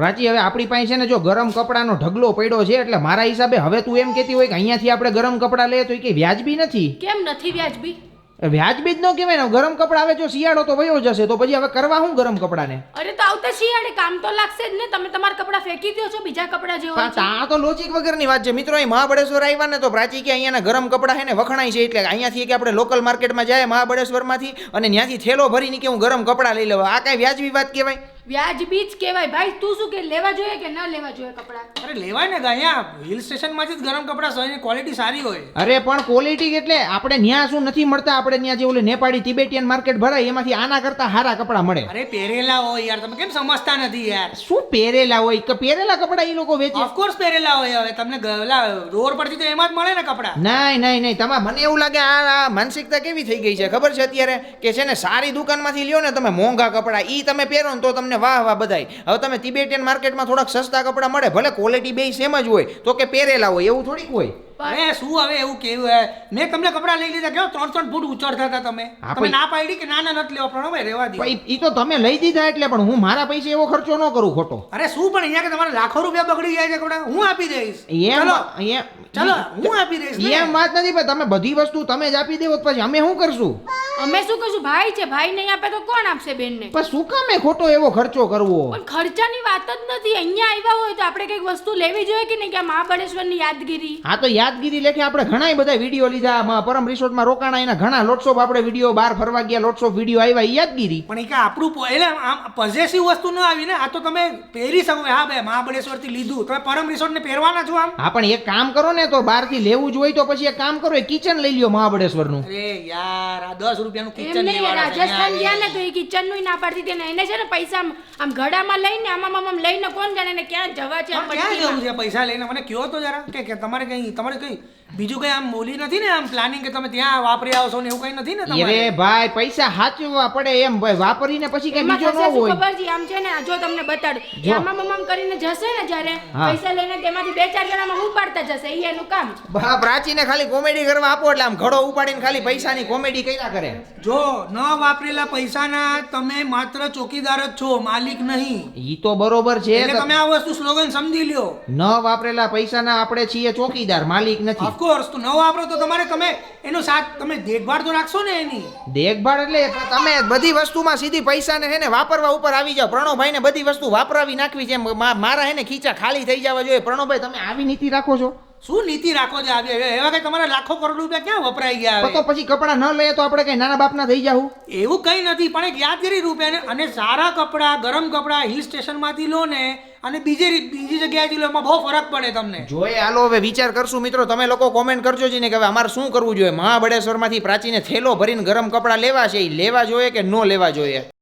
પ્રાચી હવે આપણી પાસે છે ને જો ગરમ કપડાનો ઢગલો પડ્યો છે એટલે મારા હિસાબે હવે તું એમ કહેતી હોય કે અહીંયાથી આપણે ગરમ કપડાં લઈએ તો એ કે વ્યાજબી નથી. કેમ નથી વ્યાજબી? વ્યાજબી જ ન કહેવાય ને ગરમ કપડાં હવે જો શિયાળો તો વયો જશે તો પછી હવે કરવા હું ગરમ કપડાને? અરે તો આવતા શિયાળે કામ તો લાગશે જ ને તમે તમારા કપડાં ફેંકી દો છો બીજા કપડાં જેવા આ તો લોજિક વગરની વાત છે. મિત્રો અહીં મહાબળેશ્વર આવ્યા ને તો પ્રાચી કે અહીંયાના ગરમ કપડાં છે ને વખણાય છે એટલે અહીંયાથી કે આપણે લોકલ માર્કેટમાં જાય મહાબળેશ્વરમાંથી અને ત્યાંથી થેલો ભરીને કે હું ગરમ કપડાં લઈ લેવા આ કાંઈ વ્યાજબી વાત કહેવાય? વ્યાજબી જ કહેવાય. ભાઈ તું શું કે? લેવા જોઈએ કે ન લેવા જોઈએ કપડાં? અરે લેવાય ને અહીંયા હિલ સ્ટેશનમાંથી જ ગરમ કપડાં સહીની ક્વોલિટી સારી હોય. અરે પણ ક્વોલિટી એટલે આપણે ન્યા શું નથી મળતા? આપણે ત્યાં જે ઓલે નેપાળી તિબેટિયન માર્કેટ ભરાય એમાંથી આના કરતા સારા કપડાં મળે. અરે પહેરેલા હોય યાર તમે કેમ સમજતા નથી યાર? શું પહેરેલા હોય? કે પહેરેલા કપડાં એ લોકો વેચે? ઓફકોર્સ પહેરેલા હોય હવે તમને ગયેલા રોડ પરથી તો એમાં જ મળે ને કપડાં. નહીં નહીં નહીં તમારે મને એવું લાગે આ આ માનસિકતા કેવી થઈ ગઈ છે? ખબર છે અત્યારે? કે છે ને સારી દુકાનમાંથી લ્યો ને તમે મોંઘા કપડાં ઈ તમે પહેરો ને તો તમને વાહ વાહ બધાય. હવે તમે તિબેટિયન માર્કેટમાં થોડાક સસ્તા કપડાં મળે ભલે ક્વોલિટી બે સેમ જ હોય તો કે પહેરેલા હોય એવું થોડીક હોય? અરે શું હવે એવું કેવું હે? મેં તમને કપડાં લઈ લીધા કેવો ત્રણ ત્રણ ફૂટ ઉચરતા હતા તમે. તમે ના પાડી કે ના ના નથી લેવા પ્રણવ રેવા દે એ તો તમે લઈ દીધા એટલે પણ હું મારા પૈસે એવો ખર્ચો ન કરું ખોટો. અરે શું પણ અહીંયા કે તમારે લાખો રૂપિયા બગડી જાય છે કપડાં? હું આપી દઈશ. ચલો. ચલો હું આપી દઈશ એમ વાત નથી પણ તમે બધી વસ્તુ તમે જ આપી દેવો પછી અમે શું કરશું? અમે શું કહીશું ભાઈ છે? ભાઈ નહીં આપે તો કોણ આપશે બેનને? પણ શું કામે ખોટો એવો ખર્ચો કરવો? પણ ખર્ચાની વાત જ નથી. અહીંયા આવ્યા હોય તો આપણે કંઈક વસ્તુ લેવી જોઈએ કે નહીં? કે આ મહાબળેશ્વરની યાદગીરી? હા તો યાદગીરી લેખે આપણે ઘણા બધા વીડિયો લીધા. પરમ રિસોર્ટમાં રોકાણા એના ઘણા લોટ્સ ઓફ આપણે વીડિયો બહાર ફરવા ગયા લોટ્સ ઓફ વીડિયો આવ્યા. એ યાદગીરી? પણ એ કે આપણું એટલે આમ પોઝેસિવ વસ્તુ ન આવી ને? આ તો તમે પહેરી શકો. હા બે મહાબળેશ્વરથી લીધું. તમે પરમ રિસોર્ટ ને પહેરવાના છો આમ? હા પણ એક કામ કરો ને તો બહારથી લેવું જ હોય તો પછી એક કામ કરો. એ કિચન લઈ લ્યો મહાબળેશ્વરનું. અરે યાર આ દસ રૂપિયાનું કિચન નહીં રાજસ્થાન ગયા ને તો એ કિચનનું ના પાડતી હતી ને એને છે ને પૈસા આમ- આમ ઘડામાં લઈને આમાં આમ આમ લઈને કોણ જાણે ને ક્યાં જવા છે ક્યાં પટ્ટીમાં. જવું છે પૈસા લઈને? મને કયો તો જરા. કે કે તમારે કઈ તમારે કઈ બીજું કઈ આમ મોલી નથી ને આમ પ્લાનિંગ કે તમે ત્યાં વાપરી આવશો ને એવું કઈ નથી ને તમારે? અરે ભાઈ પૈસા હાચવવા પડે એમ. ભાઈ વાપરીને પછી કઈ એમાં બીજો ન શું હોય. ખબર છે? આમ છે ને આ જો તમને બતાડું. એ જો. આમ આમ આમ કરીને જશે ને જ્યારે હા. પૈસા લઈને તેમાંથી બે ચાર જણામાં ઉપાડતા જશે. એ એનું કામ. બા પ્રાચીને ખાલી કોમેડી કરવા આપો એટલે આમ ઘડો ઉપાડીને ખાલી પૈસાની કોમેડી કર્યા કરે. જો ન વાપરેલા પૈસાના તમે માત્ર ચોકીદાર જ છો માલિક નહીં. ઈ તો બરોબર છે એટલે તમે આ વસ્તુ સ્લોગન સમજી લ્યો. ન વાપરેલા પૈસાના આપણે છીએ ચોકીદાર માલિક નથી. ઓફકોર્સ તો ન વાપરો તો તમારે તમે એનો સાથ તમે દેખભાળ તો રાખશો ને એની. દેખભાળ એટલે તમે બધી વસ્તુમાં સીધી પૈસાને હે ને વાપરવા ઉપર આવી જાવ પ્રણવભાઈ ને બધી વસ્તુ વાપરાવી નાખવી છે મારા હે ને ખીચા ખાલી થઈ જવા જોઈએ. પ્રણવભાઈ તમે આવી નીતિ રાખો છો? શું નીતિ રાખો છો આવી એવા કઈ તમારા લાખો કરોડ રૂપિયા ક્યાં વપરાઈ ગયા તો પછી કપડાં ન લઈએ તો આપણે કઈ નાના બાપના થઈ જાવું એવું કઈ નથી પણ એક યાદગીરી રૂપે અને- સારા કપડાં ગરમ કપડાં હિલ સ્ટેશનમાંથી લો ને અને બીજી બીજી જગ્યાએથી લો એમાં બહુ ફરક પડે તમને. જોઈએ હાલો હવે વિચાર કરશું મિત્રો. તમે લોકો કોમેન્ટ કરજો જ ને કે હવે અમારે શું કરવું જોઈએ? મહાબળેશ્વરમાંથી પ્રાચીને થેલો ભરીને ગરમ કપડાં લેવા છે એ લેવા જોઈએ કે ન લેવા જોઈએ?